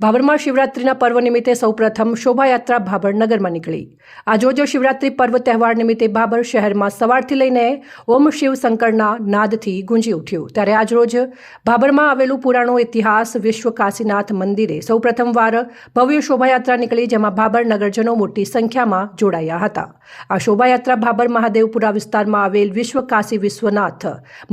ભાભરમાં શિવરાત્રિના પર્વ નિમિત્તે સૌપ્રથમ શોભાયાત્રા ભાભર નગરમાં નીકળી. આજોજો શિવરાત્રિ પર્વ તહેવાર નિમિત્તે ભાભર શહેરમાં સવારથી લઈને ઓમ શિવ શંકરના નાદથી ગુંજી ઉઠ્યું. ત્યારે આજરોજ ભાભરમાં આવેલું પુરાણો ઇતિહાસ વિશ્વ કાશીનાથ મંદિરે સૌપ્રથમવાર ભવ્ય શોભાયાત્રા નીકળી, જેમાં ભાભર નગરજનો મોટી સંખ્યામાં જોડાયા હતા. આ શોભાયાત્રા ભાભર મહાદેવપુરા વિસ્તારમાં આવેલ વિશ્વ કાશી વિશ્વનાથ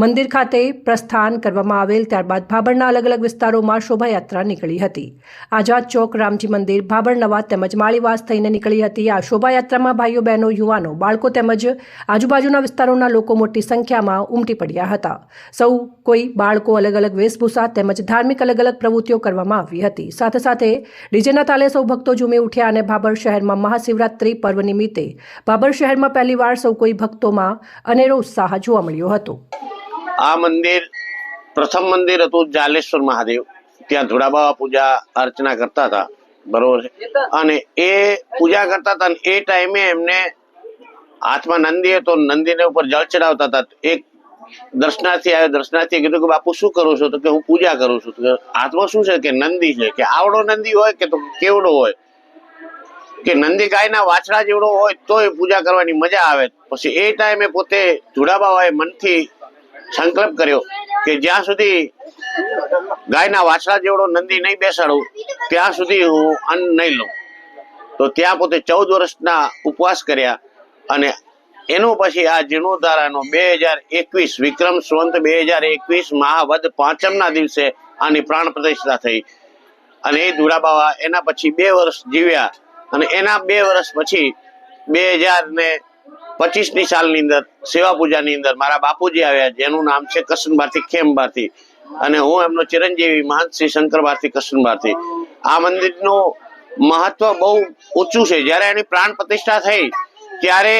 મંદિર ખાતે પ્રસ્થાન કરવામાં આવેલ, ત્યારબાદ ભાભરના અલગ અલગ વિસ્તારોમાં શોભાયાત્રા નીકળી હતી. આઝાદ ચોક રામજી મંદિર ભાબરનવા તેમજ માળીવાસ થઈને નીકળી હતી. આ શોભાયાત્રામાં ભાઈઓ, બહેનો, યુવાનો, બાળકો તેમજ આજુબાજુના વિસ્તારોના લોકો મોટી સંખ્યામાં ઉમટી પડ્યા હતા. સૌ કોઈ બાળકો અલગ અલગ વેશભૂષા તેમજ ધાર્મિક અલગ અલગ પ્રવૃત્તિઓ કરવામાં આવી હતી. સાથે સાથે ડીજેના તાલે સૌ ભક્તો ઝૂમી ઉઠ્યા અને ભાભર શહેરમાં મહાશિવરાત્રિ પર્વ નિમિત્તે ભાબર શહેરમાં પહેલીવાર સૌ કોઈ ભક્તોમાં અનેરો ઉત્સાહ જોવા મળ્યો હતો. આ મંદિર, પ્રથમ મંદિર હતું જાલેશ્વર મહાદેવ. ત્યાં ધોળાબાવા પૂજા અર્ચના કરતા હતા. બરોબર છે? અને એ પૂજા કરતા હતા એ ટાઈમે એમને હાથમાં નંદી હતો નંદીને ઉપર જળ ચડાવતા હતા. એક દર્શનાર્થી આવ્યો. દર્શનાર્થીએ કીધું કે બાપુ શું કરું છું? તો કે હું પૂજા કરું છું. હાથમાં શું છે? કે નંદી છે. કે આવડો નંદી હોય કે તો કેવડો હોય? કે નંદી ગાયના વાછડા જેવડો હોય તો એ પૂજા કરવાની મજા આવે. પછી એ ટાઈમે પોતે જુડાબાવાએ મનથી સંકલ્પ કર્યો કે જ્યાં સુધી ગાયના વાછડા જેવડો નંદી નહીં બેસાડું, ત્યાં સુધી હું અન્ન નહીં લઉં. તો ત્યાં પોતે ચૌદ વર્ષના ઉપવાસ કર્યા અને એનો પછી આ જીર્ણોદ્ધારાનો બે હજાર એકવીસ વિક્રમ સંવંત બે હજાર એકવીસ મહાવદ પાંચમના દિવસે આની પ્રાણ પ્રતિષ્ઠા થઈ. અને એ ધુરાબાવા એના પછી બે વર્ષ જીવ્યા અને એના બે વર્ષ પછી બે હજાર ને પચીસની સાલની અંદર સેવા પૂજાની અંદર મારા બાપુજી આવ્યા જેનું નામ છે કૃષ્ણ ભારતી ખેમ ભારતી અને હું એમનો ચિરંજીવી મહંત શ્રી શંકર ભારતી કૃષ્ણ ભારતી આ મંદિરનું મહત્વ બહુ ઊંચું છે. જ્યારે એની પ્રાણ પ્રતિષ્ઠા થઈ, ત્યારે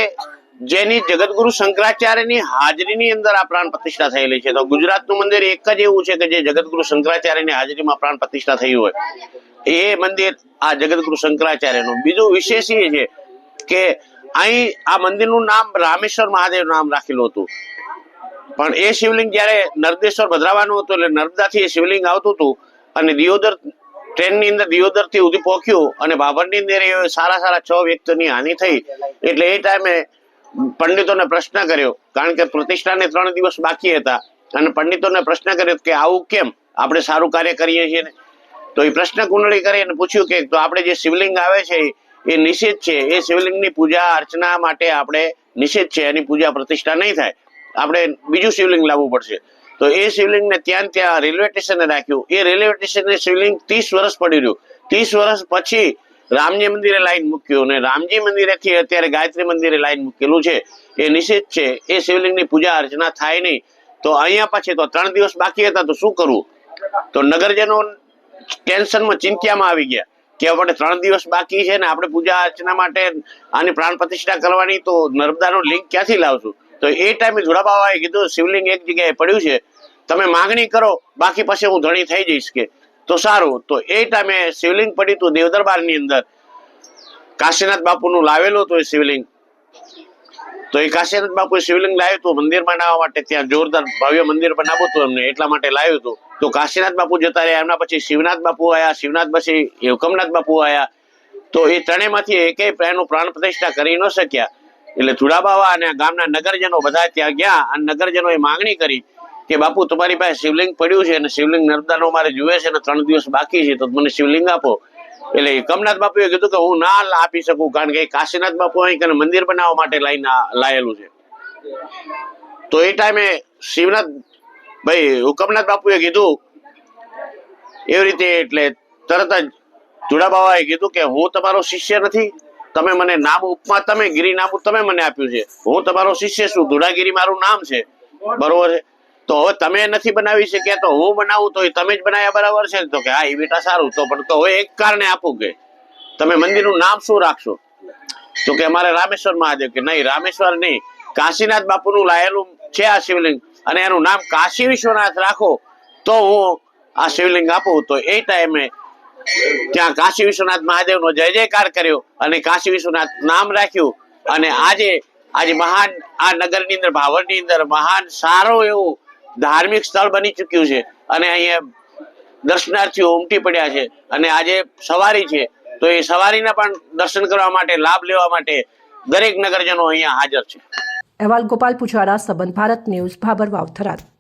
જેની જગતગુરુ શંકરાચાર્યની હાજરીની અંદર આ પ્રાણ પ્રતિષ્ઠા થયેલી છે. તો ગુજરાતનું મંદિર એક જ એવું છે કે જે જગતગુરુ શંકરાચાર્યની હાજરીમાં પ્રાણ પ્રતિષ્ઠા થઈ હોય. એ મંદિર આ જગતગુરુ શંકરાચાર્યનું. બીજું વિશેષ એ છે કે અહીં આ મંદિરનું નામ રામેશ્વર મહાદેવ નામ રાખેલું હતું. પણ એ શિવલિંગ જ્યારે નર્દેશ્વર ભદ્રાવાનું હતું એટલે નર્મદાથી એ શિવલિંગ આવતું હતું અને દિયોદર ટ્રેનની અંદર દિયોદરથી ઉધી પહોંચ્યું અને બાબરની અંદર સારા સારા છ વ્યક્તિઓની હાનિ થઈ એટલે એ ટાઈમે પંડિતોને પ્રશ્ન કર્યો, કારણ કે પ્રતિષ્ઠાને ત્રણ દિવસ બાકી હતા અને પંડિતોને પ્રશ્ન કર્યો કે આવું કેમ? આપણે સારું કાર્ય કરીએ છીએ ને? તો એ પ્રશ્ન કુંડળી કરી અને પૂછ્યું કે તો આપણે જે શિવલિંગ આવે છે એ નિષેધ છે. એ શિવલિંગની પૂજા અર્ચના માટે આપણે નિષેધ છે. એની પૂજા પ્રતિષ્ઠા નહીં થાય. આપણે બીજું શિવલિંગ લાવવું પડશે. તો એ શિવલિંગને ત્યાં ત્યાં રેલવે સ્ટેશને રાખ્યું. એ રેલવે સ્ટેશનને શિવલિંગ ત્રીસ વર્ષ પડી રહ્યું. ત્રીસ વર્ષ પછી રામજી મંદિરે લાઈન મૂક્યું અને રામજી મંદિરેથી અત્યારે ગાયત્રી મંદિરે લાઈન મૂકેલું છે. એ નિષેધ છે. એ શિવલિંગની પૂજા અર્ચના થાય નહીં. તો અહીંયા પછી તો ત્રણ દિવસ બાકી હતા તો શું કરવું? તો નગરજનો ટેન્શનમાં ચિંતામાં આવી ગયા. કે આપણે ત્રણ દિવસ બાકી છે ને આપણે પૂજા અર્ચના માટે આની પ્રાણ પ્રતિષ્ઠા કરવાની તો નર્મદાનું લિંક ક્યાંથી લાવશું? તો એ ટાઈમે જોડાબાવાએ કીધું, શિવલિંગ એક જગ્યાએ પડ્યું છે. તમે માંગણી કરો, બાકી પછી હું ધણી થઈ જઈશ કે. તો સારું, તો એ ટાઈમે શિવલિંગ પડ્યું હતું દેવદરબારની અંદર કાશીનાથ બાપુનું લાવેલું હતું એ શિવલિંગ. તો એ કાશીનાથ બાપુ શિવલિંગ લાવ્યું હતું, મંદિર બનાવવા માટે ત્યાં જોરદાર ભવ્ય મંદિર બનાવ્યું હતું એમને, એટલા માટે લાવ્યું હતું. તો કાશીનાથ બાપુ જતા રહ્યા, એમના પછી શિવનાથ બાપુ આવ્યા શિવનાથ પછી હુકમનાથ બાપુ આવ્યા તો એ ત્રણેયમાંથી એકે એનું પ્રાણ પ્રતિષ્ઠા કરી ન શક્યા. એટલે ધુડાબાવા અને ગામના નગરજનો બધા ત્યાં ગયા અને નગરજનોએ માંગણી કરી કે બાપુ તમારી પાસે શિવલિંગ પડ્યું છે અને શિવલિંગ નર્મદાનો મારે જુએ છે અને ત્રણ દિવસ બાકી છે, તો મને શિવલિંગ આપો. એટલે કમનાથ બાપુએ કીધું કે હું ના આપી શકું, કારણ કે કાશીનાથ બાપુ અહીં મંદિર બનાવવા માટે લાઈન લાયેલું છે. તો એ ટાઈમે શિવનાથ ભાઈ, હુકમનાથ બાપુએ કીધું, એવી રીતે એટલે તરત જ જુડાબાવાએ કીધું કે હું તમારો શિષ્ય નથી, તમે મને નામ ઉપમા, તમે ગિરી નામ તમે મને આપ્યું છે. હું તમારો શિષ્ય છું, ધુડાગીરી મારું નામ છે. બરોબર છે? તો હવે તમે નથી બનાવી શક્યા, તો હું બનાવું, તો તમે જ બનાવ્યા બરાબર છે તો કે હા એ બેટા સારું, તો પણ તો હવે એક કારણે આપું કે તમે મંદિરનું નામ શું રાખશો? તો કે અમારે રામેશ્વર મહાદેવ કે નહીં, રામેશ્વર નહીં. કાશીનાથ બાપુનું લાયેલું છે આ શિવલિંગ. અને એનું નામ કાશી વિશ્વનાથ રાખો, તો હું આ શિવલિંગ આપું. તો એ ટાઈમે ત્યાં કાશી વિશ્વનાથ મહાદેવનો જય જયકાર કર્યો અને કાશી વિશ્વનાથ નામ રાખ્યું. અને આજે આજે મહાન, આ નગરની અંદર ભાવરની અંદર મહાન સારું એવું ધાર્મિક સ્થળ બની ચૂક્યું છે. અને અહીંયા દર્શનાર્થીઓ ઉમટી પડ્યા છે. અને આજે સવારી છે. તો એ સવારીના પણ દર્શન કરવા માટે, લાભ લેવા માટે દરેક નગરજનો અહીંયા હાજર છે. અહેવાલ ગોપાલ પુજારા સંબંધ ભારત ન્યૂઝ ભાબર વાવ થરાદ